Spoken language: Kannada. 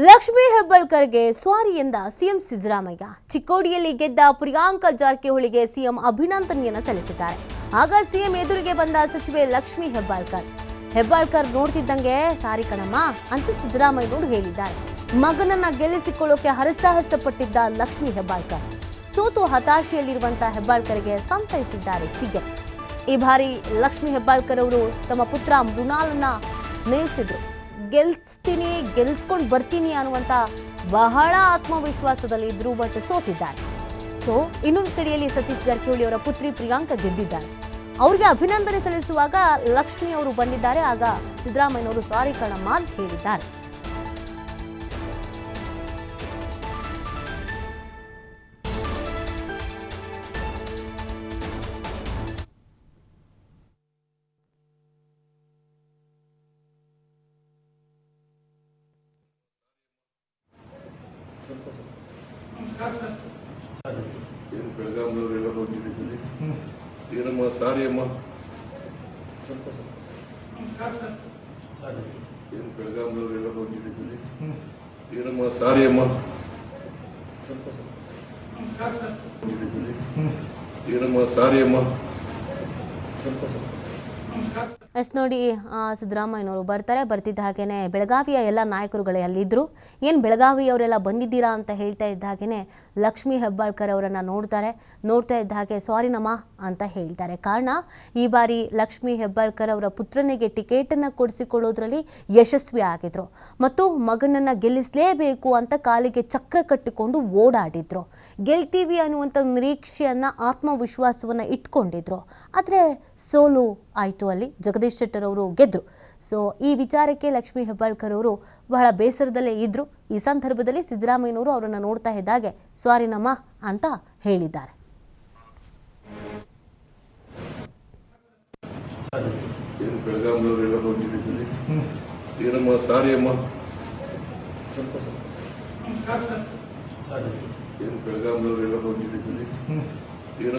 ಲಕ್ಷ್ಮೀ ಹೆಬ್ಬಾಳ್ಕರ್ಗೆ ಸ್ವಾರಿಯಿಂದ ಸಿಎಂ ಸಿದ್ದರಾಮಯ್ಯ. ಚಿಕ್ಕೋಡಿಯಲ್ಲಿ ಗೆದ್ದ ಪ್ರಿಯಾಂಕಾ ಜಾರಕಿಹೊಳಿಗೆ ಸಿಎಂ ಅಭಿನಂದನೆಯನ್ನ ಸಲ್ಲಿಸಿದ್ದಾರೆ. ಆಗ ಸಿಎಂ ಎದುರಿಗೆ ಬಂದ ಸಚಿವೆ ಲಕ್ಷ್ಮೀ ಹೆಬ್ಬಾಳ್ಕರ್. ಹೆಬ್ಬಾಳ್ಕರ್ ನೋಡ್ತಿದ್ದಂಗೆ, ಸಾರಿ ಕಣಮ್ಮ, ಅಂತ ಸಿದ್ದರಾಮಯ್ಯನವರು ಹೇಳಿದ್ದಾರೆ. ಮಗನನ್ನ ಗೆಲ್ಲಿಸಿಕೊಳ್ಳೋಕೆ ಹರಸಾಹಸ ಪಟ್ಟಿದ್ದ ಲಕ್ಷ್ಮೀ ಹೆಬ್ಬಾಳ್ಕರ್. ಸೋತು ಹತಾಶೆಯಲ್ಲಿರುವಂತ ಹೆಬ್ಬಾಳ್ಕರ್ಗೆ ಸಂತೈಸಿದ್ದಾರೆ ಸಿಎಂ. ಈ ಬಾರಿ ಲಕ್ಷ್ಮೀ ಹೆಬ್ಬಾಳ್ಕರ್ ಅವರು ತಮ್ಮ ಪುತ್ರ ಮೃಣಾಲನ್ನ ನಿಲ್ಲಿಸಿದ್ರು ಗೆಲ್ಸ್ತೀನಿ, ಗೆಲ್ಸ್ಕೊಂಡು ಬರ್ತೀನಿ ಅನ್ನುವಂಥ ಬಹಳ ಆತ್ಮವಿಶ್ವಾಸದಲ್ಲಿ ಇದ್ರು ಬಟ್ ಸೋತಿದ್ದಾರೆ ಸೊ ಇನ್ನೊಂದು ಕಡೆಯಲ್ಲಿ ಸತೀಶ್ ಜಾರಕಿಹೊಳಿ ಅವರ ಪುತ್ರಿ ಪ್ರಿಯಾಂಕ ಗೆದ್ದಿದ್ದಾರೆ ಅವ್ರಿಗೆ ಅಭಿನಂದನೆ ಸಲ್ಲಿಸುವಾಗ ಲಕ್ಷ್ಮಿ ಅವರು ಬಂದಿದ್ದಾರೆ, ಆಗ ಸಿದ್ದರಾಮಯ್ಯನವರು ಸಾರಿ ಕಣಮ್ಮ ಅಂತ ಹೇಳಿದ್ದಾರೆ. ಏನು ಬೆಳಗಾವಿಯವರೆಲ್ಲ ಬಂದಿದ್ದೀರಿ ಏನಮ್ಮ ಸಾರಿ ಅಮ್ಮ ಏನು ಬೆಳಗಾವಿಯವರೆಲ್ಲ ಬಂದಿದ್ದೀರಿ ಏನಮ್ಮ ಸಾರಿ ಅಮ್ಮ ಬಂದಿದ್ದೀರಿ ಏನಮ್ಮ ಅಮ್ಮ ಎಸ್ ನೋಡಿ ಸಿದ್ದರಾಮಯ್ಯನವರು ಬರ್ತಾರೆ. ಬರ್ತಿದ್ದ ಹಾಗೆಯೇ ಬೆಳಗಾವಿಯ ಎಲ್ಲ ನಾಯಕರುಗಳೇ ಅಲ್ಲಿದ್ದರು ಏನು ಬೆಳಗಾವಿಯವರೆಲ್ಲ ಬಂದಿದ್ದೀರಾ ಅಂತ ಹೇಳ್ತಾ ಇದ್ದ ಹಾಗೆಯೇ ಲಕ್ಷ್ಮೀ ಹೆಬ್ಬಾಳ್ಕರ್ ಅವರನ್ನು ನೋಡ್ತಾರೆ. ನೋಡ್ತಾ ಇದ್ದ ಹಾಗೆ ಸಾರಿ ನಮ್ಮ ಅಂತ ಹೇಳ್ತಾರೆ. ಕಾರಣ, ಈ ಬಾರಿ ಲಕ್ಷ್ಮೀ ಹೆಬ್ಬಾಳ್ಕರ್ ಅವರ ಪುತ್ರನಿಗೆ ಟಿಕೆಟನ್ನು ಕೊಡಿಸಿಕೊಳ್ಳೋದ್ರಲ್ಲಿ ಯಶಸ್ವಿ ಆಗಿದ್ರು. ಮತ್ತು ಮಗನನ್ನು ಗೆಲ್ಲಿಸಲೇಬೇಕು ಅಂತ ಕಾಲಿಗೆ ಚಕ್ರ ಕಟ್ಟಿಕೊಂಡು ಓಡಾಡಿದ್ರು. ಗೆಲ್ತೀವಿ ಅನ್ನುವಂಥ ನಿರೀಕ್ಷೆಯನ್ನು, ಆತ್ಮವಿಶ್ವಾಸವನ್ನು ಇಟ್ಕೊಂಡಿದ್ರು. ಆದರೆ ಸೋಲು ಆಯಿತು ಅಲ್ಲಿ ಜಗದೀಶ್ ಶೆಟ್ಟರ್ ಅವರು ಗೆದ್ದರು ಸೊ ಈ ವಿಚಾರಕ್ಕೆ ಲಕ್ಷ್ಮೀ ಹೆಬ್ಬಾಳ್ಕರ್ ಅವರು ಬಹಳ ಬೇಸರದಲ್ಲೇ ಇದ್ದರು ಈ ಸಂದರ್ಭದಲ್ಲಿ ಸಿದ್ದರಾಮಯ್ಯನವರು ಅವರನ್ನು ನೋಡ್ತಾ ಇದ್ದಾಗೆ ಸಾರಿ ನಮ್ಮ ಅಂತ ಹೇಳಿದ್ದಾರೆ. ಏನು